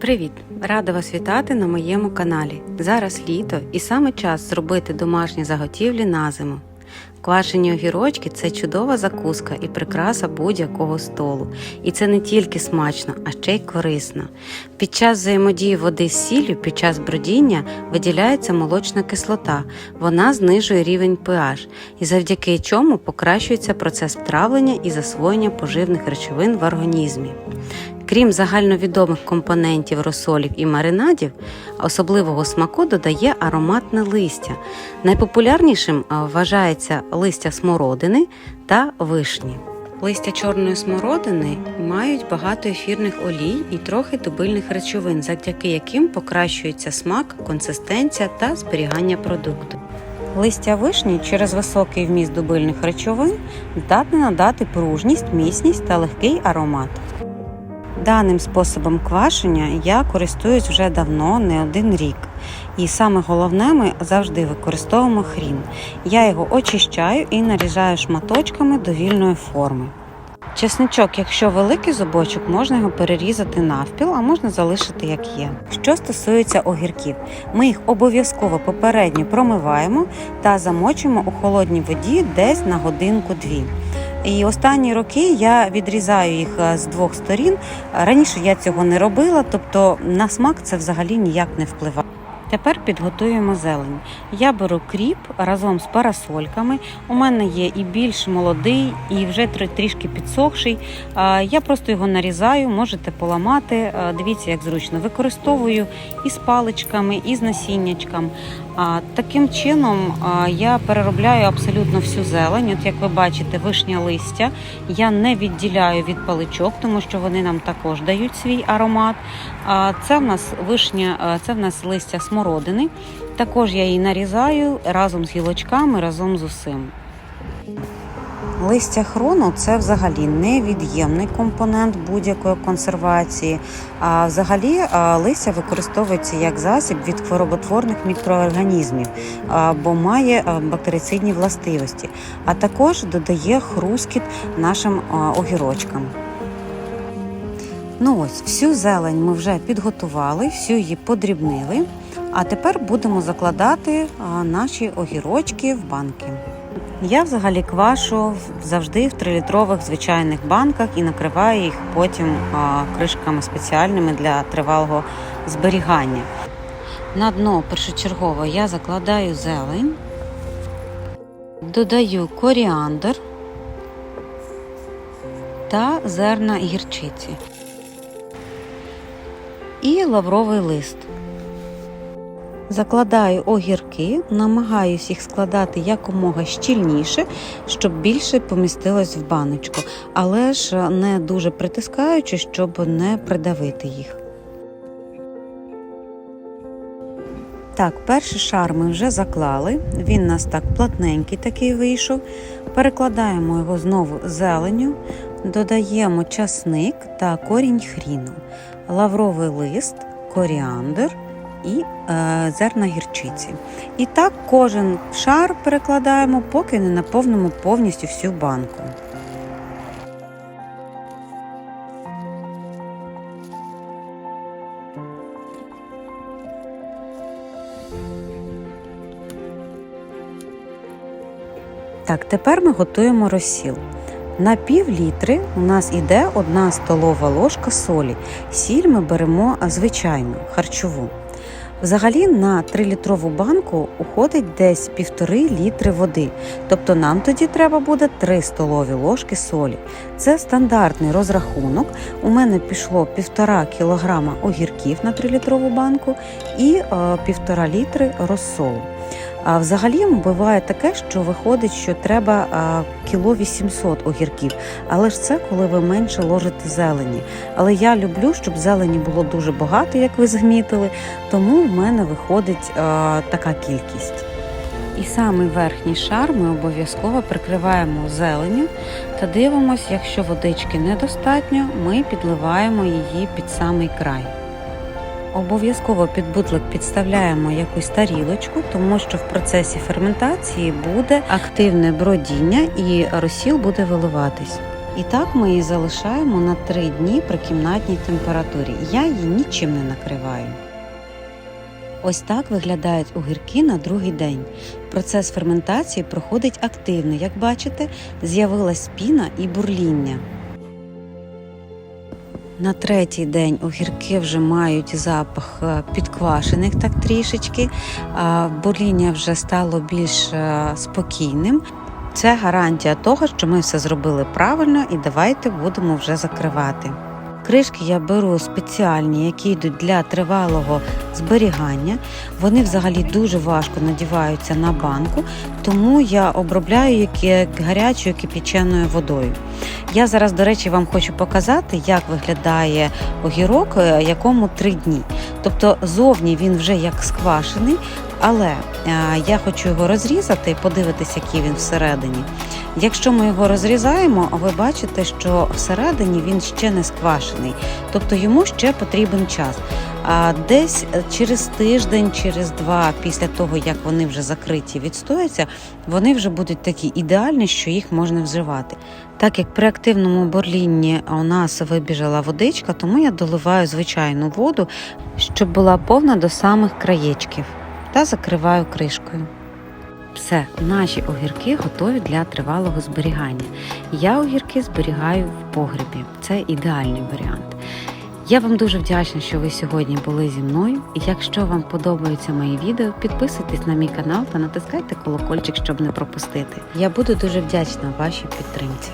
Привіт! Рада вас вітати на моєму каналі. Зараз літо і саме час зробити домашні заготівлі на зиму. Квашені огірочки це чудова закуска і прикраса будь-якого столу. І це не тільки смачно, а ще й корисно. Під час взаємодії води з сіллю під час бродіння виділяється молочна кислота. Вона знижує рівень pH, і завдяки чому покращується процес травлення і засвоєння поживних речовин в організмі. Крім загальновідомих компонентів розсолів і маринадів, особливого смаку додає ароматне листя. Найпопулярнішим вважається листя смородини та вишні. Листя чорної смородини мають багато ефірних олій і трохи дубильних речовин, завдяки яким покращується смак, консистенція та зберігання продукту. Листя вишні через високий вміст дубильних речовин здатне надати пружність, міцність та легкий аромат. Даним способом квашення я користуюсь вже давно, не один рік. І саме головне, ми завжди використовуємо хрін. Я його очищаю і нарізаю шматочками довільної форми. Чесничок, якщо великий зубочок, можна його перерізати навпіл, а можна залишити як є. Що стосується огірків, ми їх обов'язково попередньо промиваємо та замочуємо у холодній воді десь на годинку-дві. І останні роки я відрізаю їх е, з двох сторін. Раніше я цього не робила, тобто на смак це взагалі ніяк не впливає. Тепер підготуємо зелень. Я беру кріп разом з парасольками. У мене є і більш молодий, і вже трішки підсохший. Я просто його нарізаю, можете поламати. Дивіться, як зручно. Використовую і з паличками, і з насіннячком. Таким чином я переробляю абсолютно всю зелень. От як ви бачите, вишня листя я не відділяю від паличок, тому що вони нам також дають свій аромат. Це в нас вишня, це в нас листя смородини. Також я її нарізаю разом з гілочками, разом з усім. Листя хрону це взагалі невід'ємний компонент будь-якої консервації. А взагалі листя використовується як засіб від хвороботворних мікроорганізмів, бо має бактерицидні властивості, а також додає хрускіт нашим огірочкам. Ну ось, всю зелень ми вже підготували, всю її подрібнили. А тепер будемо закладати наші огірочки в банки. Я взагалі квашу завжди в 3-літрових звичайних банках і накриваю їх потім кришками спеціальними для тривалого зберігання. На дно першочергово я закладаю зелень, додаю коріандр та зерна гірчиці і лавровий лист. Закладаю огірки, намагаюсь їх складати якомога щільніше, щоб більше помістилось в баночку, але ж не дуже притискаючи, щоб не придавити їх. Так, перший шар ми вже заклали. Він у нас так плотненький такий вийшов. Перекладаємо його знову зеленю, додаємо часник та корінь хріну, лавровий лист, коріандр і е, зерна гірчиці. І так кожен шар перекладаємо, поки не наповнимо повністю всю банку. Так, тепер ми готуємо розсіл. На пів літри у нас іде одна столова ложка солі. Сіль ми беремо звичайну харчову. Взагалі на 3-літрову банку уходить десь півтори літри води. Тобто нам тоді треба буде 3 столові ложки солі. Це стандартний розрахунок. У мене пішло півтора кілограма огірків на 3-літрову банку і е, півтора літри розсолу. А взагалі буває таке, що виходить, що треба кіло 800 огірків, але ж це коли ви менше ложите зелені. Але я люблю, щоб зелені було дуже багато, як ви згмітили, тому в мене виходить а, така кількість. І самий верхній шар ми обов'язково прикриваємо зеленю та дивимося, якщо водички недостатньо, ми підливаємо її під самий край. Обов'язково під бутлик підставляємо якусь тарілочку, тому що в процесі ферментації буде активне бродіння і розсіл буде виливатись. І так ми її залишаємо на 3 дні при кімнатній температурі. Я її нічим не накриваю. Ось так виглядають огірки на другий день. Процес ферментації проходить активно. Як бачите, з'явилась піна і бурління. На третій день огірки вже мають запах е, підквашених так трішечки, а бурління вже стало більш е, спокійним. Це гарантія того, що ми все зробили правильно і давайте будемо вже закривати. Кришки я беру спеціальні, які йдуть для тривалого зберігання. Вони взагалі дуже важко надіваються на банку, тому я обробляю їх гарячою кипяченою водою. Я зараз, до речі, вам хочу показати, як виглядає огірок, е, якому 3 дні. Тобто зовні він вже як сквашений, але е, я хочу його розрізати і подивитися, який він всередині. Якщо ми його розрізаємо, ви бачите, що всередині він ще не сквашений, тобто йому ще потрібен час. А десь е, через тиждень, через два, після того як вони вже закриті, відстояться, вони вже будуть такі ідеальні, що їх можна вживати. Так як при активному борлінні у нас вибіжала водичка, тому я доливаю звичайну воду, щоб була повна до самих краєчків, та закриваю кришкою. Все, наші огірки готові для тривалого зберігання. Я огірки зберігаю в погребі. Це ідеальний варіант. Я вам дуже вдячна, що ви сьогодні були зі мною. Якщо вам подобаються мої відео, підписуйтесь на мій канал та натискайте колокольчик, щоб не пропустити. Я буду дуже вдячна вашій підтримці.